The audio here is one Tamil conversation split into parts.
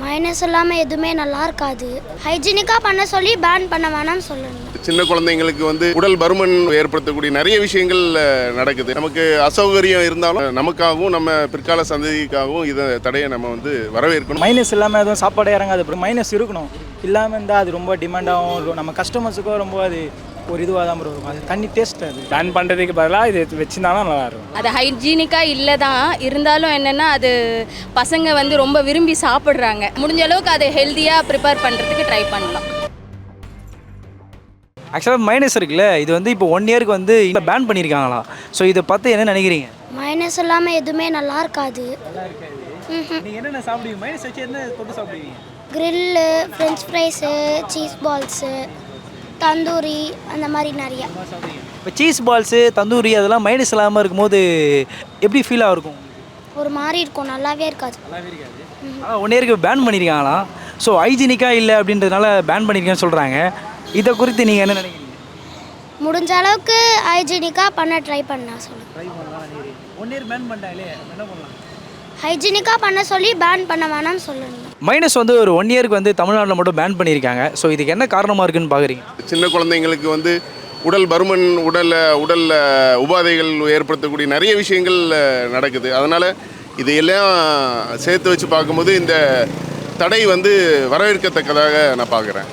மைனஸ் இல்லாமல் எதுவுமே நல்லா இருக்காது. ஹைஜீனிக்காக பண்ண சொல்லி பேன் பண்ண வேணாம்னு சொல்லணும். சின்ன குழந்தைங்களுக்கு வந்து உடல் பருமன் ஏற்படுத்தக்கூடிய நிறைய விஷயங்கள் நடக்குது. நமக்கு அசௌகரியம் இருந்தாலும் நமக்காகவும் நம்ம பிற்கால சந்ததிக்காகவும் இதை தடையை நம்ம வந்து வரவேற்கணும். மைனஸ் இல்லாமல் எதுவும் சாப்பாடு இறங்காது மைனஸ் இருக்கணும். இல்லாமல் இருந்தால் அது ரொம்ப டிமாண்டாகவும் நம்ம கஸ்டமர்ஸுக்கும் ரொம்ப அது ஒரு இதுவாக தான் ப்ரோ இருக்கும். அது தண்ணி டேஸ்ட் அது. பேன் பண்ணுறதுக்கு பதிலாக இது வச்சுருந்தாலும் நல்லா இருக்கும். அது ஹைஜீனிக்காக இல்லை தான். இருந்தாலும் என்னென்னா அது பசங்க வந்து ரொம்ப விரும்பி சாப்பிட்றாங்க. முடிஞ்ச அளவுக்கு அதை ஹெல்த்தியாக ப்ரிப்பேர் பண்ணுறதுக்கு ட்ரை பண்ணலாம். ஆக்சுவலாக மைனஸ் இருக்குல்ல. இது வந்து இப்போ ஒன் இயருக்கு வந்து பேன் பண்ணியிருக்காங்களாம் ஸோ இதை பார்த்து என்ன நினைக்கிறீங்க? மைனஸ் இல்லாமல் எதுவுமே நல்லா இருக்காது. நீங்கள் என்னென்ன சாப்பிடுவீங்க? மைனஸ் வச்சு என்ன தொட்டு சாப்பிடுவீங்க? Grill French fries cheese balls tandoori அந்த மாதிரி நிறையா. இப்போ சீஸ் பால்ஸு தந்தூரி அதெல்லாம் மைனஸ் இல்லாமல் இருக்கும்போது எப்படி ஃபீலாக இருக்கும்? ஒரு மாதிரி இருக்கும் நல்லாவே இருக்காது. ஆனால் ஒன் இயருக்கு பேன் பண்ணியிருக்காங்களாம் ஸோ ஹைஜீனிக்காக இல்லை அப்படின்றதுனால பேன் பண்ணியிருக்கேன்னு சொல்கிறாங்க இதை குறித்து நீங்கள் என்ன நினைக்கிறீங்க? முடிஞ்ச அளவுக்கு ஹைஜீனிக்காக பண்ண ட்ரை பண்ண சொல்லு. ட்ரை பண்ணலாம் ஒன் இயர் பேன் பண்ணிட்டாங்களே என்ன பண்ணலாம்? ஹைஜீனிக்காக பண்ண சொல்லி பேன் பண்ண வேணாம்னு சொல்லணும் மைனஸ் வந்து ஒரு ஒன் இயருக்கு வந்து தமிழ்நாட்டில் மட்டும் பேன் பண்ணியிருக்காங்க. ஸோ இதுக்கு என்ன காரணமாக இருக்குன்னு பார்க்குறீங்க சின்ன குழந்தைங்களுக்கு வந்து உடல் பருமன் உடல்ல உடல்ல உபாதைகள் ஏற்படுத்தக்கூடிய நிறைய விஷயங்கள் நடக்குது. அதனால இதையெல்லாம் சேர்த்து வச்சு பார்க்கும்போது இந்த தடை வந்து வரவேற்கத்தக்கதாக நான் பார்க்குறேன்.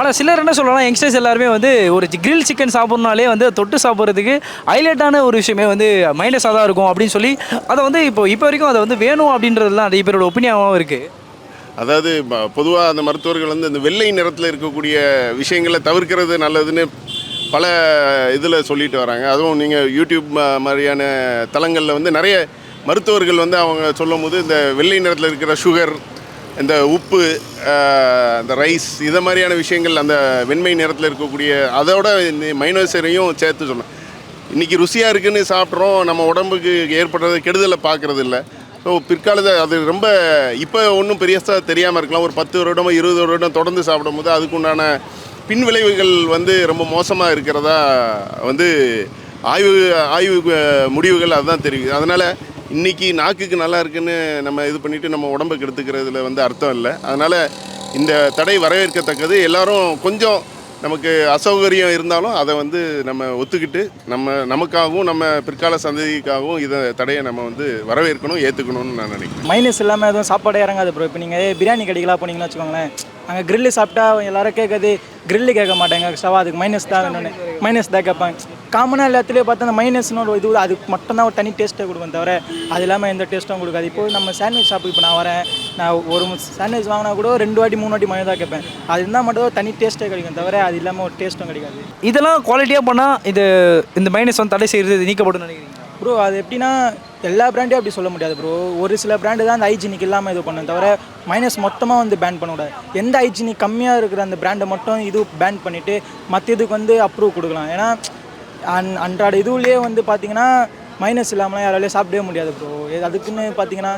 ஆனால் சிலர் என்ன சொல்லலாம் யங்ஸ்டர்ஸ் எல்லாருமே வந்து ஒரு கிரில் சிக்கன் சாப்பிட்றனாலே வந்து தொட்டு சாப்பிட்றதுக்கு ஹைலைட்டான ஒரு விஷயமே வந்து மைனஸாக தான் இருக்கும் அப்படின்னு சொல்லி அதை வந்து இப்போ இப்போ வரைக்கும் அதை வந்து வேணும் அப்படின்றதுலாம் நிறைய பேரோட ஒப்பீனியாகவும் இருக்குது அதாவது பொதுவாக அந்த மருத்துவர்கள் வந்து இந்த வெள்ளை நிறத்தில் இருக்கக்கூடிய விஷயங்களை தவிர்க்கிறது நல்லதுன்னு பல இதில் சொல்லிட்டு வராங்க. அதுவும் நீங்கள் யூடியூப் மாதிரியான தளங்களில் வந்து நிறைய மருத்துவர்கள் வந்து அவங்க சொல்லும் போது இந்த வெள்ளை நிறத்தில் இருக்கிற சுகர் இந்த உப்பு இந்த ரைஸ் இதை மாதிரியான விஷயங்கள் அந்த வெண்மை நிறத்தில் இருக்கக்கூடிய அதோட இந்த மைனோசரையும் சேர்த்து சொன்னேன். இன்றைக்கி ருசியாக இருக்குன்னு சாப்பிட்றோம் நம்ம உடம்புக்கு ஏற்படுறது கெடுதலை பார்க்குறது இல்லை ஸோ பிற்காலத்தில் அது ரொம்ப இப்போ ஒன்றும் பெரியசாக தெரியாமல் இருக்கலாம். ஒரு பத்து வருடமோ இருபது வருடம் தொடர்ந்து சாப்பிடும்போது அதுக்குண்டான பின் விளைவுகள் வந்து ரொம்ப மோசமாக இருக்கிறதா வந்து ஆய்வு ஆய்வு முடிவுகள் அதுதான் தெரியுது. அதனால் இன்றைக்கி நாக்குக்கு நல்லா இருக்குன்னு நம்ம இது பண்ணிவிட்டு நம்ம உடம்பை கெடுத்துக்கிறதுல வந்து அர்த்தம் இல்லை. அதனால் இந்த தடை வரவேற்கத்தக்கது எல்லாரும் கொஞ்சம் நமக்கு அசௌகரியம் இருந்தாலும் அதை வந்து நம்ம ஒத்துக்கிட்டு நம்ம நமக்காகவும் நம்ம பிற்கால சந்ததிக்காகவும் இதை தடையை நம்ம வந்து வரவேற்கணும் ஏற்றுக்கணும்னு நான் நினைக்கிறேன். மைனஸ் இல்லாமல் எதுவும் சாப்பாடு இறங்காது ப்ரோ இப்போ நீங்கள் பிரியாணி கடைக்கெல்லாம் போனீங்கன்னு வச்சுக்கோங்களேன். அங்கே கிரில்லு சாப்பிட்டா எல்லாரும் கேட்குறது கிரில்லு கேட்க மாட்டாங்க. எக்ஸ்ட்ராவா அதுக்கு மைனஸ் தான் வேணும்னு. மைனஸ் தான் கேட்பாங்க. காமனாக எல்லாத்துலேயும் பார்த்தா அந்த மைனஸ்னு ஒரு இது அதுக்கு மட்டும்தான் ஒரு தனி டேஸ்ட்டை கொடுக்கும் தவிர அது இல்லாமல் எந்த டேஸ்ட்டும் கொடுக்காது. இப்போ நம்ம சாண்ட்விச் ஷாப்புக்கு இப்போ நான் வரேன். நான் ஒரு சாண்ட்விச் வாங்கினா கூட ரெண்டு வாட்டி மூணு வாட்டி மைனஸ் தான் கேட்பேன். அது இருந்தால் மட்டும் ஒரு தனி டேஸ்ட்டே கிடைக்கும் தவிர அது இல்லாமல் ஒரு டேஸ்ட்டும் கிடைக்காது. இதெல்லாம் குவாலிட்டியாக பண்ணால் இது இந்த மைனஸ் வந்து தடை செய்கிறது நீக்கப்படும் நினைக்கிறீங்க ப்ரோ அது எப்படின்னா எல்லா பிராண்டையும் அப்படி சொல்ல முடியாது ப்ரோ ஒரு சில பிராண்டு தான் அந்த ஹைஜீனிக் இல்லாமல் இது பண்ணும் தவிர மைனஸ் மொத்தமாக வந்து பேன் பண்ணக்கூடாது. எந்த ஹைஜீனிக் கம்மியாக இருக்கிற அந்த பிராண்டை மட்டும் இது பேன் பண்ணிவிட்டு மற்ற இதுக்கு வந்து அப்ரூவ் கொடுக்கலாம். ஏன்னா அன் அன்றாட இதுவுலேயே வந்து பார்த்தீங்கன்னா மைனஸ் இல்லாமலாம் யாராலையும் சாப்பிடவே முடியாது ப்ரோ அதுக்குன்னு பார்த்தீங்கன்னா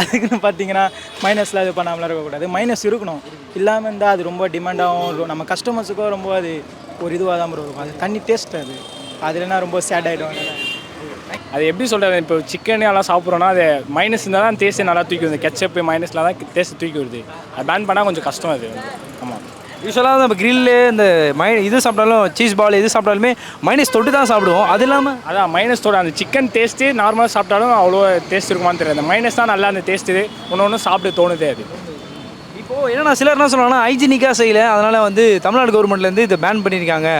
அதுக்குன்னு பார்த்தீங்கன்னா மைனஸில் இது பண்ணாமலாம் இருக்கக்கூடாது. மைனஸ் இருக்கணும். இல்லாமல் இருந்தால் அது ரொம்ப டிமாண்டாகவும் நம்ம கஸ்டமர்ஸுக்கும் ரொம்ப அது ஒரு இதுவாக தான் ப்ரோ இருக்கும். அது தண்ணி டேஸ்ட் அது. அதுலனா ரொம்ப சேட் ஆகிடும் அது எப்படி சொல்கிறது இப்போ சிக்கன் எல்லாம் சாப்பிட்றோன்னா அது மைனஸ் இருந்தால் தான் டேஸ்ட்டு நல்லா தூக்கி வருது. கெச்சப்பு மைனஸில் தான் டேஸ்ட் தூக்கி வருது. அது பேன் பண்ணால் கொஞ்சம் கஷ்டம் அது. ஆமாம் யூஸ்வலாக நம்ம கிரில்லு இந்த மை இது சாப்பிட்டாலும் சீஸ் பால் எது சாப்பிட்டாலுமே மைனஸ் தொட்டு தான் சாப்பிடுவோம். அது இல்லாமல் அதான் மைனஸோட அந்த சிக்கன் டேஸ்ட்டு நார்மலாக சாப்பிட்டாலும் அவ்வளோ டேஸ்ட் இருக்குமான்னு தெரியல அந்த மைனஸ் தான் நல்லா அந்த டேஸ்ட்டு ஒன்று ஒன்று சாப்பிட்டு தோணுதே அது. இப்போது என்னன்னா சிலர் என்ன சொல்லுவாங்கன்னா ஹைஜீனிக்காக செய்யலை. அதனால் வந்து தமிழ்நாடு கவர்மெண்ட்லேருந்து இதை பேன் பண்ணியிருக்காங்க.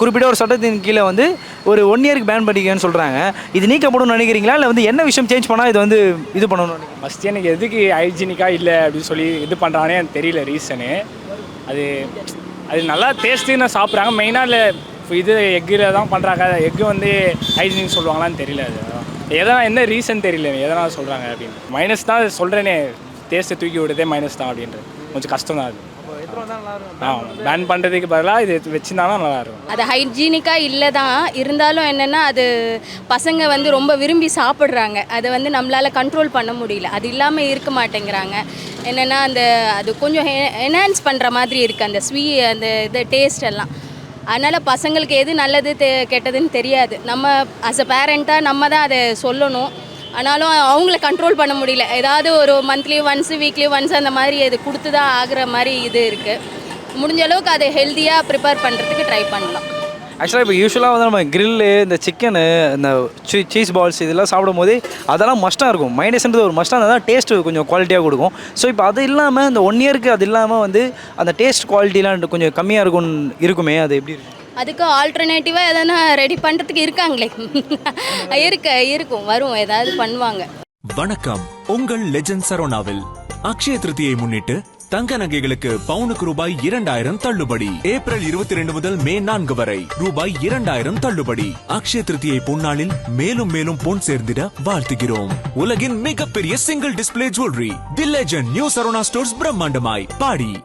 குறிப்பிட்ட ஒரு சட்டத்தின் கீழே வந்து ஒரு ஒன் இயருக்கு பேன் பண்ணிக்கன்னு சொல்கிறாங்க இது நீக்கப்படும் நினைக்கிறீங்களா? இல்லை வந்து என்ன விஷயம் சேஞ்ச் பண்ணால் இது வந்து இது பண்ணணும்னு ஃபஸ்ட்டு எனக்கு எதுக்கு ஹைஜீனிக்காக இல்லை அப்படின்னு சொல்லி இது பண்ணுறானே எனக்கு தெரியல ரீசனு அது அது நல்லா டேஸ்ட்டு சாப்பிட்றாங்க. மெயினாக இல்லை இது எக்கில் தான் பண்ணுறாங்க எக்கு வந்து ஹைஜீனிக் சொல்லுவாங்களான்னு தெரியல அது. எதனா என்ன ரீசன் தெரியல எதனால் சொல்கிறாங்க அப்படின்னு. மைனஸ் தான் சொல்கிறேனே டேஸ்ட்டை தூக்கி விடுதே மைனஸ் தான் அப்படின்றது. கொஞ்சம் கஷ்டம் தான் அது. பேன் பண்ணுறதுக்கு பதிலாக இது வச்சுருந்தாலும் நல்லா இருக்கும். அது ஹைஜீனிக்காக இல்லை தான். இருந்தாலும் என்னென்னா அது பசங்க வந்து ரொம்ப விரும்பி சாப்பிட்றாங்க. அதை வந்து நம்மளால் கண்ட்ரோல் பண்ண முடியல. அது இல்லாமல் இருக்க மாட்டேங்கிறாங்க. என்னென்னா அந்த அது கொஞ்சம் என்ஹான்ஸ் பண்ணுற மாதிரி இருக்குது அந்த ஸ்வீ அந்த இது டேஸ்ட் எல்லாம். அதனால் பசங்களுக்கு எது நல்லது தெ கெட்டதுன்னு தெரியாது. நம்ம அஸ் அ பேரண்ட்டாக நம்ம தான் அதை சொல்லணும். ஆனாலும் அவங்கள கண்ட்ரோல் பண்ண முடியல. ஏதாவது ஒரு மந்த்லி ஒன்ஸ் வீக்லி ஒன்ஸ் அந்த மாதிரி இது கொடுத்து தான் ஆகிற மாதிரி இது இருக்குது முடிஞ்ச அளவுக்கு அதை ஹெல்த்தியாக ப்ரிப்பேர் பண்ணுறதுக்கு ட்ரை பண்ணலாம். ஆக்சுவலாக இப்போ யூஸ்வலாக வந்து நம்ம கிரில்லு இந்த சிக்கனு இந்த சீ சீஸ் பால்ஸ் இதெல்லாம் சாப்பிடும் போது அதெல்லாம் மஸ்ட்டாக இருக்கும். மைனஸ்ன்றது ஒரு மஸ்ட்டாக இருந்தால் தான் டேஸ்ட்டு கொஞ்சம் குவாலிட்டியாக கொடுக்கும். ஸோ இப்போ அது இல்லாமல் இந்த ஒன் இயருக்கு அது இல்லாமல் வந்து அந்த டேஸ்ட் குவாலிட்டிலாம் கொஞ்சம் கம்மியாக இருக்கும் இருக்குமே அது எப்படி இருக்கும் அதுக்கு ஆல்டர்னேட்டிவாக எதனா ரெடி பண்ணுறதுக்கு இருக்காங்களே. இருக்க இருக்கும் வரும் ஏதாவது பண்ணுவாங்க. வணக்கம். உங்கள் லெஜண்ட் சரோனாவில் அக்ஷய திருதியை முன்னிட்டு தங்க நகைகளுக்கு பவுனுக்கு ரூபாய் இரண்டாயிரம் தள்ளுபடி. ஏப்ரல் இருபத்தி ரெண்டு முதல் மே நான்கு வரை ரூபாய் இரண்டாயிரம் தள்ளுபடி. அக்ஷய திருதியை பொன்னாளில் மேலும் மேலும் பொன் சேர்ந்திட வாழ்த்துகிறோம். உலகின் மிகப்பெரிய single display jewellery the legend new Sarona stores பிரம்மாண்டமாய் body.